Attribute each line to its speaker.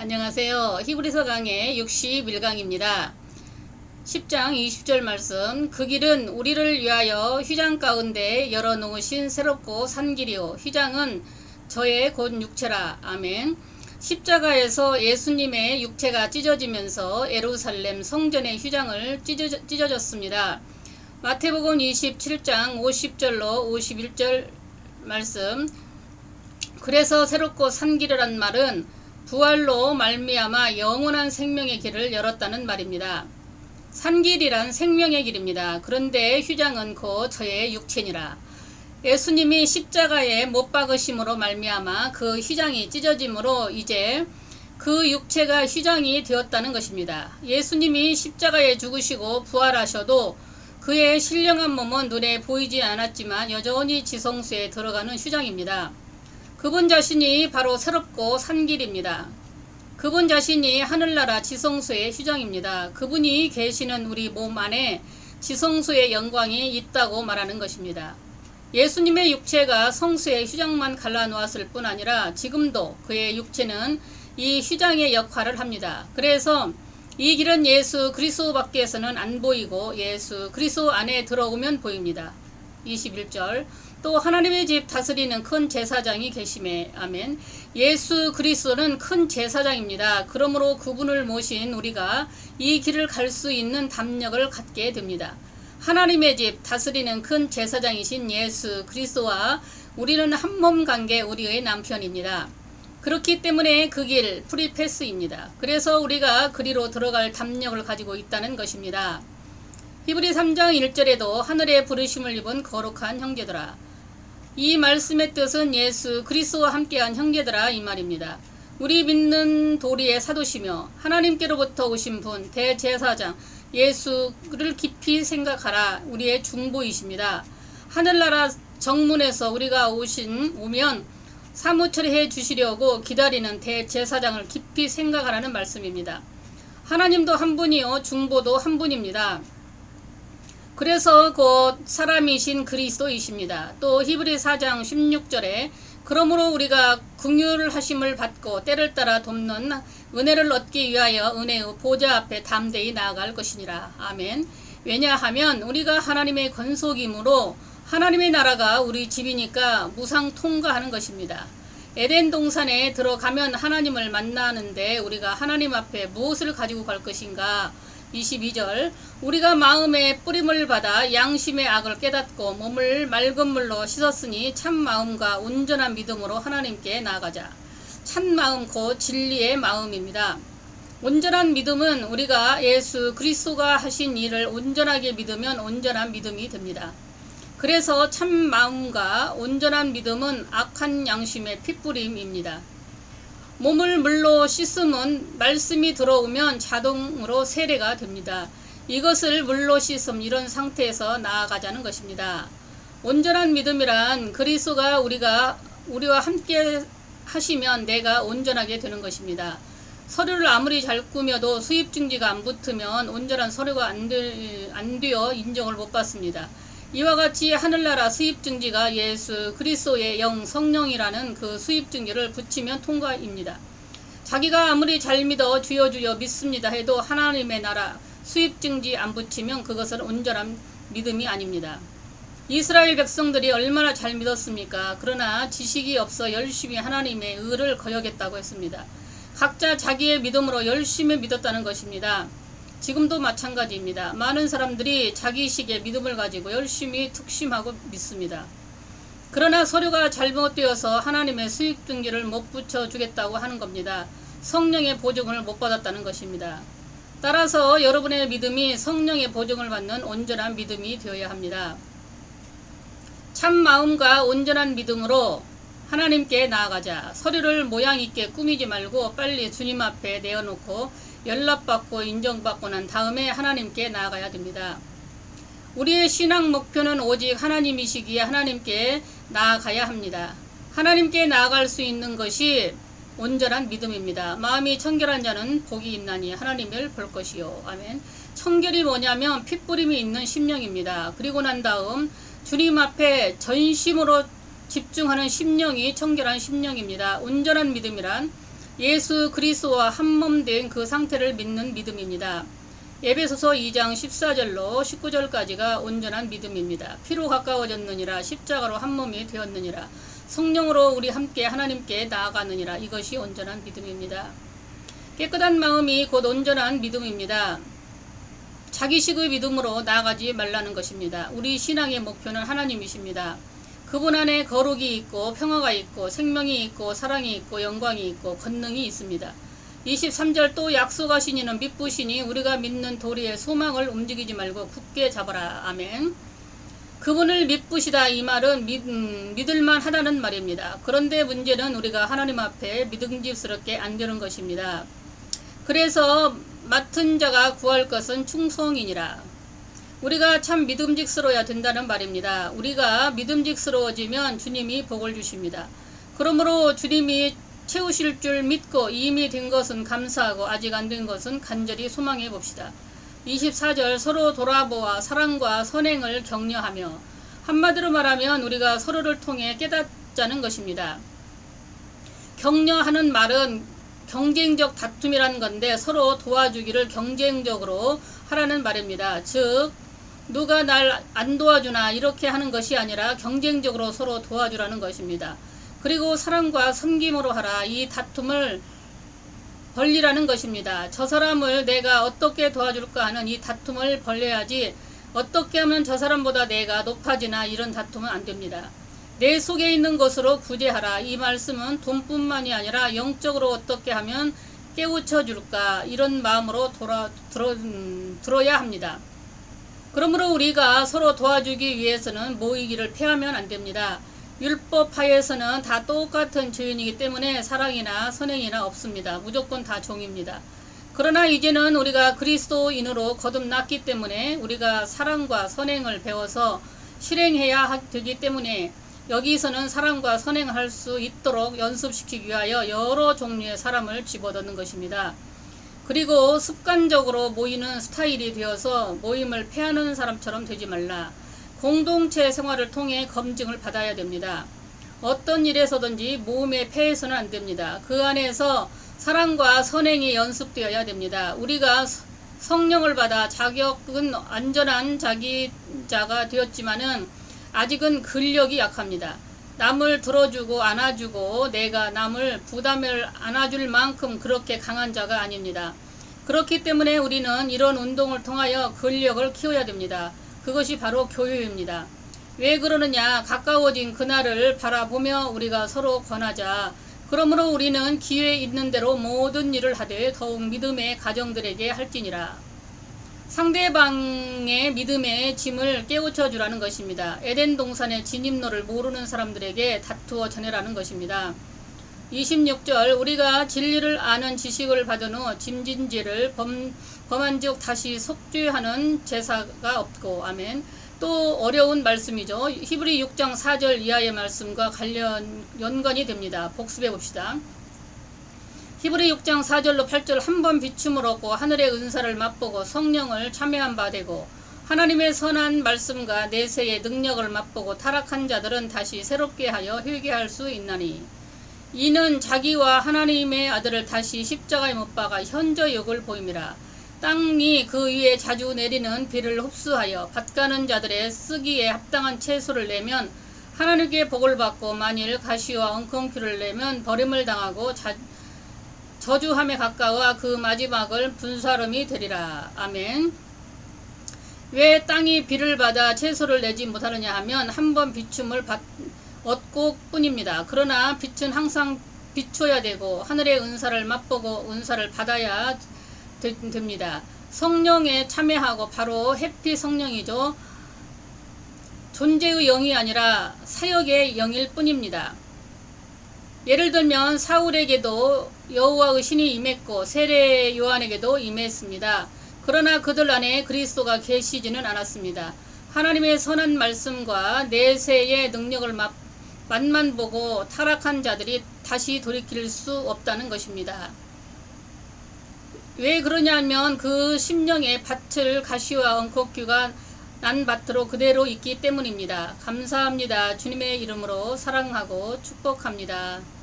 Speaker 1: 안녕하세요. 히브리서 강의 61강입니다. 10장 20절 말씀 그 길은 우리를 위하여 휘장 가운데 열어놓으신 새롭고 산 길이요 휘장은 저의 곧 육체라. 아멘 십자가에서 예수님의 육체가 찢어지면서 에루살렘 성전의 휘장을 찢어져, 찢어졌습니다. 마태복음 27장 50절로 51절 말씀 그래서 새롭고 산 길이란 말은 부활로 말미암아 영원한 생명의 길을 열었다는 말입니다. 산길이란 생명의 길입니다. 그런데 휴장은 곧 저의 육체니라. 예수님이 십자가에 못 박으심으로 말미암아 그 휘장이 찢어짐으로 이제 그 육체가 휘장이 되었다는 것입니다. 예수님이 십자가에 죽으시고 부활하셔도 그의 신령한 몸은 눈에 보이지 않았지만 여전히 지성소에 들어가는 휘장입니다. 그분 자신이 바로 새롭고 산 길입니다. 그분 자신이 하늘나라 지성소의 휴장입니다. 그분이 계시는 우리 몸 안에 지성소의 영광이 있다고 말하는 것입니다. 예수님의 육체가 성수의 휴장만 갈라놓았을 뿐 아니라 지금도 그의 육체는 이 휴장의 역할을 합니다. 그래서 이 길은 예수 그리스도 밖에서는 안 보이고 예수 그리스도 안에 들어오면 보입니다. 21절 또 하나님의 집 다스리는 큰 제사장이 계심에 아멘. 예수 그리스도는 큰 제사장입니다. 그러므로 그분을 모신 우리가 이 길을 갈 수 있는 담력을 갖게 됩니다. 하나님의 집 다스리는 큰 제사장이신 예수 그리스도와 우리는 한 몸 관계 우리의 남편입니다. 그렇기 때문에 그 길 프리패스입니다. 그래서 우리가 그리로 들어갈 담력을 가지고 있다는 것입니다. 히브리 3장 1절에도 하늘의 부르심을 입은 거룩한 형제들아 이 말씀의 뜻은 예수 그리스도와 함께한 형제들아 이 말입니다. 우리 믿는 도리의 사도시며 하나님께로부터 오신 분 대제사장 예수를 깊이 생각하라 우리의 중보이십니다. 하늘나라 정문에서 우리가 오신 오면 사무 처리해 주시려고 기다리는 대제사장을 깊이 생각하라는 말씀입니다. 하나님도 한 분이요 중보도 한 분입니다. 그래서 곧 사람이신 그리스도이십니다. 또 히브리 4장 16절에 그러므로 우리가 궁율하심을 받고 때를 따라 돕는 은혜를 얻기 위하여 은혜의 보좌 앞에 담대히 나아갈 것이니라. 아멘. 왜냐하면 우리가 하나님의 건속이므로 하나님의 나라가 우리 집이니까 무상 통과하는 것입니다. 에덴 동산에 들어가면 하나님을 만나는데 우리가 하나님 앞에 무엇을 가지고 갈 것인가? 22절 우리가 마음의 뿌림을 받아 양심의 악을 깨닫고 몸을 맑은 물로 씻었으니 참 마음과 온전한 믿음으로 하나님께 나아가자. 참 마음 곧 진리의 마음입니다. 온전한 믿음은 우리가 예수 그리스도가 하신 일을 온전하게 믿으면 온전한 믿음이 됩니다. 그래서 참 마음과 온전한 믿음은 악한 양심의 핏부림입니다. 몸을 물로 씻으면 말씀이 들어오면 자동으로 세례가 됩니다. 이것을 물로 씻음 이런 상태에서 나아가자는 것입니다. 온전한 믿음이란 그리스도가 우리가 우리와 함께 하시면 내가 온전하게 되는 것입니다. 서류를 아무리 잘 꾸며도 수입 증지가 안 붙으면 온전한 서류가 안, 되, 안 되어 인정을 못 받습니다. 이와 같이 하늘나라 수입 증지가 예수 그리스도의 영 성령이라는 그 수입 증지를 붙이면 통과입니다. 자기가 아무리 잘 믿어 주여 주여 믿습니다 해도 하나님의 나라 수입 증지 안 붙이면 그것은 온전한 믿음이 아닙니다. 이스라엘 백성들이 얼마나 잘 믿었습니까? 그러나 지식이 없어 열심히 하나님의 의를 거역했다고 했습니다. 각자 자기의 믿음으로 열심히 믿었다는 것입니다. 지금도 마찬가지입니다. 많은 사람들이 자기식의 믿음을 가지고 열심히 특심하고 믿습니다. 그러나 서류가 잘못되어서 하나님의 수익 등기를 못 붙여주겠다고 하는 겁니다. 성령의 보증을 못 받았다는 것입니다. 따라서 여러분의 믿음이 성령의 보증을 받는 온전한 믿음이 되어야 합니다. 참 마음과 온전한 믿음으로 하나님께 나아가자. 서류를 모양 있게 꾸미지 말고 빨리 주님 앞에 내어놓고 연락받고 인정받고 난 다음에 하나님께 나아가야 됩니다. 우리의 신앙 목표는 오직 하나님이시기에 하나님께 나아가야 합니다. 하나님께 나아갈 수 있는 것이 온전한 믿음입니다. 마음이 청결한 자는 복이 있나니 하나님을 볼 것이요. 아멘. 청결이 뭐냐면 핏부림이 있는 심령입니다. 그리고 난 다음 주님 앞에 전심으로 집중하는 심령이 청결한 심령입니다. 온전한 믿음이란 예수 그리스도와 한 몸 된 그 상태를 믿는 믿음입니다. 에베소서 2장 14절로 19절까지가 온전한 믿음입니다. 피로 가까워졌느니라 십자가로 한 몸이 되었느니라 성령으로 우리 함께 하나님께 나아가느니라 이것이 온전한 믿음입니다. 깨끗한 마음이 곧 온전한 믿음입니다. 자기식의 믿음으로 나아가지 말라는 것입니다. 우리 신앙의 목표는 하나님이십니다. 그분 안에 거룩이 있고 평화가 있고 생명이 있고 사랑이 있고 영광이 있고 권능이 있습니다. 23절 또 약속하신 이는 믿부시니 우리가 믿는 도리의 소망을 움직이지 말고 굳게 잡아라. 아멘. 그분을 믿부시다 이 말은 믿, 음, 믿을만 하다는 말입니다. 그런데 문제는 우리가 하나님 앞에 믿음직스럽게 안 되는 것입니다. 그래서 맡은 자가 구할 것은 충성이니라. 우리가 참 믿음직스러워야 된다는 말입니다. 우리가 믿음직스러워지면 주님이 복을 주십니다. 그러므로 주님이 채우실 줄 믿고 이미 된 것은 감사하고 아직 안 된 것은 간절히 소망해 봅시다. 24절 서로 돌아보아 사랑과 선행을 격려하며 한마디로 말하면 우리가 서로를 통해 깨닫자는 것입니다. 격려하는 말은 경쟁적 다툼이라는 건데 서로 도와주기를 경쟁적으로 하라는 말입니다. 즉 누가 날 안 도와주나 이렇게 하는 것이 아니라 경쟁적으로 서로 도와주라는 것입니다. 그리고 사랑과 섬김으로 하라 이 다툼을 벌리라는 것입니다. 저 사람을 내가 어떻게 도와줄까 하는 이 다툼을 벌려야지 어떻게 하면 저 사람보다 내가 높아지나 이런 다툼은 안 됩니다. 내 속에 있는 것으로 구제하라. 이 말씀은 돈뿐만이 아니라 영적으로 어떻게 하면 깨우쳐 줄까 이런 마음으로 돌아, 들어, 음, 들어야 합니다. 그러므로 우리가 서로 도와주기 위해서는 모이기를 패하면 안 됩니다. 율법 하에서는 다 똑같은 주인이기 때문에 사랑이나 선행이나 없습니다. 무조건 다 종입니다. 그러나 이제는 우리가 그리스도인으로 거듭났기 때문에 우리가 사랑과 선행을 배워서 실행해야 되기 때문에 여기서는 사랑과 선행할 수 있도록 연습시키기 위하여 여러 종류의 사람을 집어넣는 것입니다. 그리고 습관적으로 모이는 스타일이 되어서 모임을 패하는 사람처럼 되지 말라. 공동체 생활을 통해 검증을 받아야 됩니다. 어떤 일에서든지 모임에 패해서는 안 됩니다. 그 안에서 사랑과 선행이 연습되어야 됩니다. 우리가 성령을 받아 자격은 안전한 자기자가 되었지만은 아직은 근력이 약합니다. 남을 들어주고 안아주고 내가 남을 부담을 안아줄 만큼 그렇게 강한 자가 아닙니다. 그렇기 때문에 우리는 이런 운동을 통하여 근력을 키워야 됩니다. 그것이 바로 교회입니다. 왜 그러느냐? 가까워진 그날을 바라보며 우리가 서로 권하자. 그러므로 우리는 기회 있는 대로 모든 일을 하되 더욱 믿음의 가정들에게 할지니라. 상대방의 믿음의 짐을 깨우쳐 주라는 것입니다. 에덴 동산의 진입로를 모르는 사람들에게 다투어 전해라는 것입니다. 26절 우리가 진리를 아는 지식을 받은 후 짐진죄를 범, 범한 즉 다시 속죄하는 제사가 없고 아멘 또 어려운 말씀이죠. 히브리 6장 4절 이하의 말씀과 관련 연관이 됩니다. 복습해 봅시다. 히브리 6장 4절로 8절 한 번 비춤을 얻고 하늘의 은사를 맛보고 성령을 참여한 바 되고 하나님의 선한 말씀과 내세의 능력을 맛보고 타락한 자들은 다시 새롭게 하여 회개할 수 있나니 이는 자기와 하나님의 아들을 다시 십자가에 못 박아 현저 역을 보임이라. 땅이 그 위에 자주 내리는 비를 흡수하여 밭가는 자들의 쓰기에 합당한 채소를 내면 하나님께 복을 받고 만일 가시와 엉겅퀴를 내면 버림을 당하고 자, 저주함에 가까워 그 마지막을 분사름이 되리라. 아멘. 왜 땅이 비를 받아 채소를 내지 못하느냐 하면 한 번 비춤을 받, 얻고 뿐입니다. 그러나 빛은 항상 비춰야 되고 하늘의 은사를 맛보고 은사를 받아야 되, 됩니다. 성령에 참여하고 바로 해피 성령이죠. 존재의 영이 아니라 사역의 영일 뿐입니다. 예를 들면 사울에게도 여호와의 신이 임했고 세례 요한에게도 임했습니다. 그러나 그들 안에 그리스도가 계시지는 않았습니다. 하나님의 선한 말씀과 내세의 능력을 맛, 맛만 보고 타락한 자들이 다시 돌이킬 수 없다는 것입니다. 왜 그러냐면 그 심령의 밭을 가시와 엉컥규가 난 밭으로 그대로 있기 때문입니다. 감사합니다. 주님의 이름으로 사랑하고 축복합니다.